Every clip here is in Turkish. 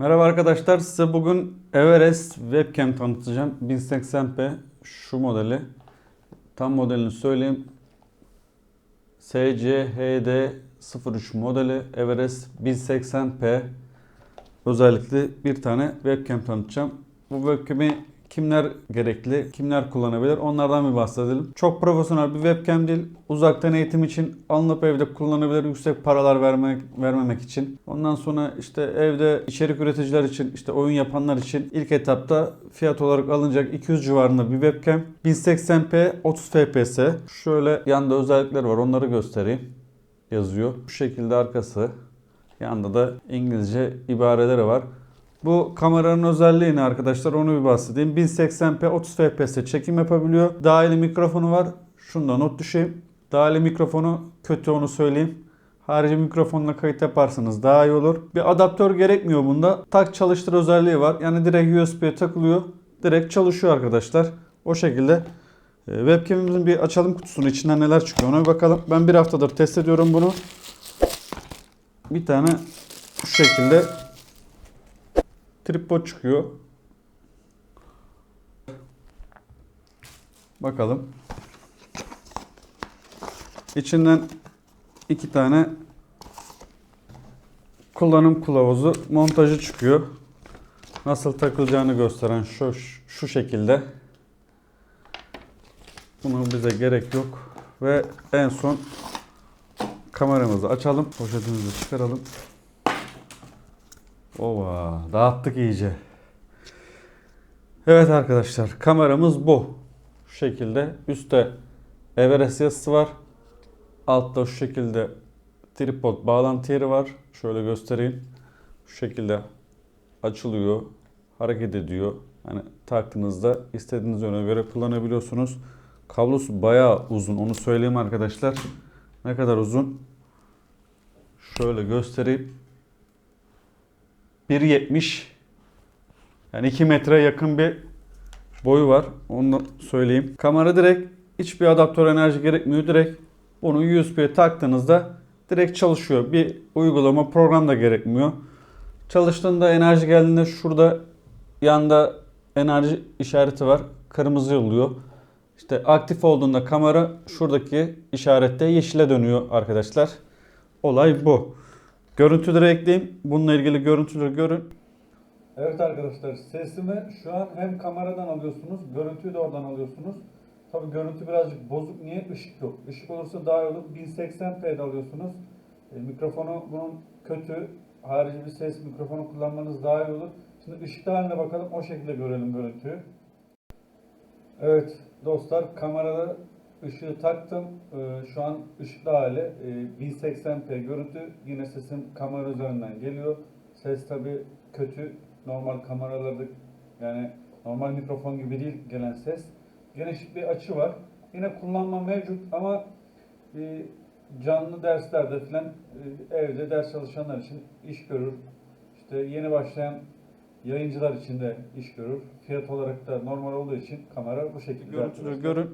Merhaba arkadaşlar size bugün Everest webcam tanıtacağım. 1080p şu modeli. Tam modelini söyleyeyim. SCHD 03 modeli Everest 1080p özellikle bir tane webcam tanıtacağım. Bu webcam'i kimler gerekli, kimler kullanabilir onlardan bir bahsedelim. Çok profesyonel bir webcam değil. Uzaktan eğitim için alınıp evde kullanabilir yüksek paralar vermek vermemek için. Ondan sonra işte evde içerik üreticiler için, işte oyun yapanlar için ilk etapta fiyat olarak alınacak 200 civarında bir webcam. 1080p 30 fps. Şöyle yanda özellikler var onları göstereyim. Yazıyor. Bu şekilde arkası. Yanda da İngilizce ibareleri var. Bu kameranın özelliği ne arkadaşlar onu bir bahsedeyim. 1080p 30 fps çekim yapabiliyor. Dahili mikrofonu var. Şunda not düşeyim. Dahili mikrofonu kötü onu söyleyeyim. Harici mikrofonla kayıt yaparsanız daha iyi olur. Bir adaptör gerekmiyor bunda. Tak çalıştır özelliği var. Yani direkt USB'ye takılıyor. Direkt çalışıyor arkadaşlar. O şekilde e, webcam'imizin bir açalım kutusunu içinden neler çıkıyor ona bir bakalım. Ben bir haftadır test ediyorum bunu. Bir tane şu şekilde tripod çıkıyor. Bakalım. İçinden iki tane kullanım kılavuzu montajı çıkıyor. Nasıl takılacağını gösteren şu şu şekilde. Buna bize gerek yok. Ve en son kameramızı açalım. Poşetimizi çıkaralım. Ova, dağıttık iyice. Evet arkadaşlar, kameramız bu. Şu şekilde üstte Everest yazısı var. Altta şu şekilde tripod bağlantı yeri var. Şöyle göstereyim. Şu şekilde açılıyor, hareket ediyor. Hani taktığınızda istediğiniz yöne göre kullanabiliyorsunuz. Kablosu bayağı uzun. Onu söyleyeyim arkadaşlar. Ne kadar uzun? Şöyle göstereyim. 1.70 yani 2 metre yakın bir boyu var. Onu söyleyeyim. Kamera direkt hiçbir adaptör enerji gerekmiyor. Direkt bunu USB'ye taktığınızda direkt çalışıyor. Bir uygulama program da gerekmiyor. Çalıştığında enerji geldiğinde şurada yanda enerji işareti var. Kırmızı oluyor. İşte aktif olduğunda kamera şuradaki işarette yeşile dönüyor arkadaşlar. Olay bu. Görüntüleri ekleyeyim. Bununla ilgili görüntüleri görün. Evet arkadaşlar sesimi şu an hem kameradan alıyorsunuz, görüntüyü de oradan alıyorsunuz. Tabi görüntü birazcık bozuk. Niye? Işık yok. Işık olursa daha iyi olur. 1080p'de alıyorsunuz. E, mikrofonu bunun kötü. Harici bir ses mikrofonu kullanmanız daha iyi olur. Şimdi ışıklı haline bakalım. O şekilde görelim görüntüyü. Evet dostlar kamerada ışığı taktım. Ee, şu an ışıklı hali e, 1080p görüntü. Yine sesim kamera üzerinden geliyor. Ses tabi kötü. Normal kameralarda yani normal mikrofon gibi değil gelen ses. Geniş bir açı var. Yine kullanma mevcut ama e, canlı derslerde falan e, evde ders çalışanlar için iş görür. İşte yeni başlayan yayıncılar için de iş görür. Fiyat olarak da normal olduğu için kamera bu şekilde. Görüntüleri görün.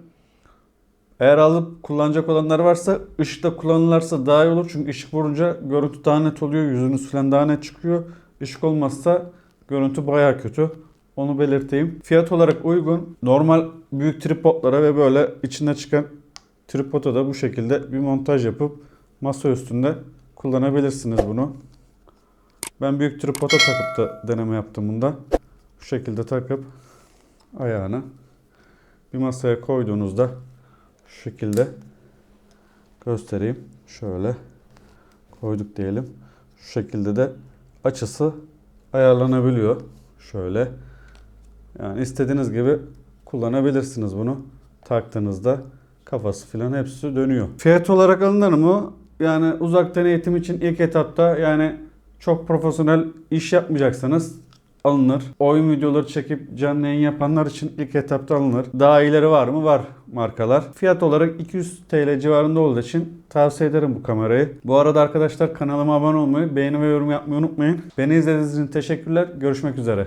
Eğer alıp kullanacak olanlar varsa ışıkta kullanılırsa daha iyi olur. Çünkü ışık vurunca görüntü daha net oluyor. Yüzünüz falan daha net çıkıyor. Işık olmazsa görüntü baya kötü. Onu belirteyim. Fiyat olarak uygun. Normal büyük tripodlara ve böyle içinde çıkan tripoda da bu şekilde bir montaj yapıp masa üstünde kullanabilirsiniz bunu. Ben büyük tripoda takıp da deneme yaptım bunda. Bu şekilde takıp ayağını bir masaya koyduğunuzda şu şekilde göstereyim. Şöyle koyduk diyelim. Şu şekilde de açısı ayarlanabiliyor. Şöyle. Yani istediğiniz gibi kullanabilirsiniz bunu. Taktığınızda kafası filan hepsi dönüyor. Fiyat olarak alınır mı? Yani uzaktan eğitim için ilk etapta yani çok profesyonel iş yapmayacaksanız alınır. Oyun videoları çekip canlı yayın yapanlar için ilk etapta alınır. Daha ileri var mı? Var markalar. Fiyat olarak 200 TL civarında olduğu için tavsiye ederim bu kamerayı. Bu arada arkadaşlar kanalıma abone olmayı, beğeni ve yorum yapmayı unutmayın. Beni izlediğiniz için teşekkürler. Görüşmek üzere.